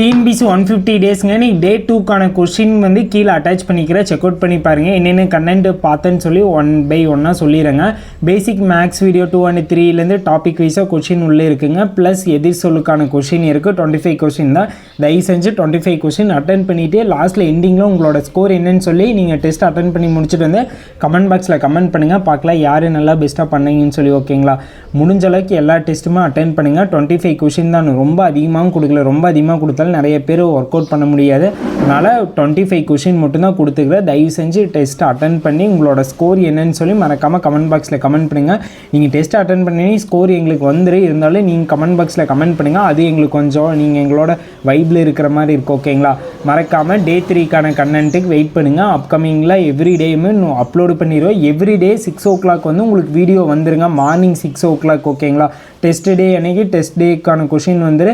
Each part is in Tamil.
டிஎன்பிசி ஒன் ஃபிஃப்டி டேஸ்ங்க நீ டே டூக்கான கொஷின் வந்து கீழே அட்டாச் பண்ணிக்கிற. செக் அவுட் பண்ணி பாருங்கள் என்னென்ன கண்டென்ட் பார்த்தேன்னு சொல்லி ஒன் பை ஒன்னாக சொல்லிடுறேங்க. Basic maths video two and த்ரீலேருந்து topic வைஸாக கொஷின் உள்ளே இருக்குங்க. ப்ளஸ் எதிர் சொல்லுக்கான கொஷின் இருக்குது டுவெண்ட்டி ஃபைவ் கொஷின் தான். தயவு செஞ்சு டுவெண்ட்டி ஃபைவ் கொஷின் அட்டன் பண்ணிவிட்டு லாஸ்ட்டில் எண்டிங்கில் உங்களோட ஸ்கோர் என்னன்னு சொல்லி நீங்கள் டெஸ்ட் அட்டன் பண்ணி முடிச்சுட்டு வந்து கமெண்ட் பாக்ஸில் கமெண்ட் பண்ணுங்கள் பார்க்கலாம் யார் நல்லா பெஸ்ட்டாக பண்ணீங்கன்னு சொல்லி ஓகேங்களா முடிஞ்ச அளவுக்கு எல்லா டெஸ்ட்டுமே அட்டன் பண்ணுங்கள் டுவெண்ட்டி ஃபைவ் கொஷின் தான். ரொம்ப அதிகமாகவும் கொடுக்கல. ரொம்ப அதிகமாக கொடுத்தாலும் நிறைய பேர் ஒர்க் அவுட் பண்ண முடியாது. அதனால் டுவெண்ட்டி ஃபைவ் கொஷின் மட்டும்தான் கொடுத்துக்கிறேன். தயவு செஞ்சு டெஸ்ட் அட்டன் பண்ணி உங்களோட ஸ்கோர் என்னன்னு சொல்லி மறக்காமல் கமெண்ட் பாக்ஸில் கமெண்ட் பண்ணுங்கள் நீங்கள் டெஸ்ட் அட்டன் பண்ணி ஸ்கோர் எங்களுக்கு வந்துரு. இருந்தாலும் நீங்கள் கமெண்ட் பாக்ஸில் கமெண்ட் பண்ணுங்கள் அது எங்களுக்கு கொஞ்சம் நீங்கள் எங்களோட வைப்பில் இருக்கிற மாதிரி இருக்கும் ஓகேங்களா மறக்காமல் டே த்ரீக்கான கண்டென்ட்டுக்கு வெயிட் பண்ணுங்கள் அப்கமிங்கில் எவ்ரி டேயுமே அப்லோடு பண்ணிடுவோம் every day six o'clock வந்து உங்களுக்கு வீடியோ வந்துருங்க. மார்னிங் சிக்ஸ் ஓ கிளாக் ஓகேங்களா டெஸ்ட் டே அன்னைக்கு டெஸ்ட் டேக்கான கொஷின் வந்து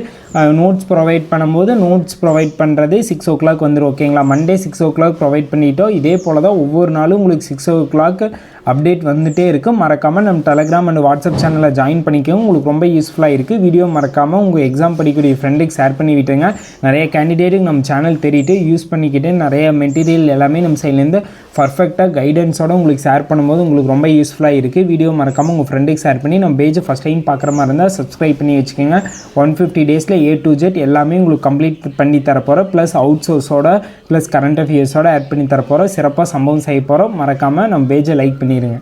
நோட்ஸ் ப்ரொவைட் பண்ணும்போது நோட்ஸ் ப்ரொவைட் பண்ணுறது சிக்ஸ் ஓ கிளாக் வந்துடும் ஓகேங்களா Monday six o'clock provide பண்ணிட்டோம். இதே போல் தான் ஒவ்வொரு நாளும் உங்களுக்கு சிக்ஸ் ஓ கிளாக் அப்டேட் வந்துகிட்டே இருக்கும் மறக்காமல் நம்ம டெலகிராம் அண்ட் வாட்ஸ்அப் சேனலில் ஜாயின் பண்ணிக்கவும் உங்களுக்கு ரொம்ப யூஸ்ஃபுல்லாக இருக்குது வீடியோ மறக்காமல் உங்கள் எக்ஸாம் படிக்கக்கூடிய ஃப்ரெண்டுக்கு ஷேர் பண்ணி விட்டுருங்க. நிறைய கேண்டிடேட்டுக்கு நம்ம சேனல் தெரியிட்டு யூஸ் பண்ணிக்கிட்டு நிறைய மெட்டீரியல் எல்லாமே நம்ம சைட்லேருந்து பர்ஃபெக்டாக கைடன்ஸோட உங்களுக்கு ஷேர் பண்ணும்போது உங்களுக்கு ரொம்ப யூஸ்ஃபுல்லாக இருக்குது வீடியோ மறக்காமல் உங்கள் ஃப்ரெண்டுக்கு ஷேர் பண்ணி நம்ம பேஜ் ஃபஸ்ட் டைம் பார்க்குற மாதிரி இருந்தால் சப்ஸ்கிரைப் பண்ணி வச்சுக்கோங்க. ஒன் ஃபிஃப்டி டேஸில் ஏ டு ஜெட் எல்லாமே உங்களுக்கு கம்ப்ளீட் பண்ணி தரப்போகிறோம் ப்ளஸ் அவுட் சோர்ஸோட ப்ளஸ் கரண்ட் அஃபேர்ஸோட ஆட் பண்ணி தரப்போகிறோம் சிறப்பாக சம்பவம் செய்ய போகிறோம் மறக்காமல் நம்ம பேஜை லைக் பண்ணி பண்ணிடுங்க.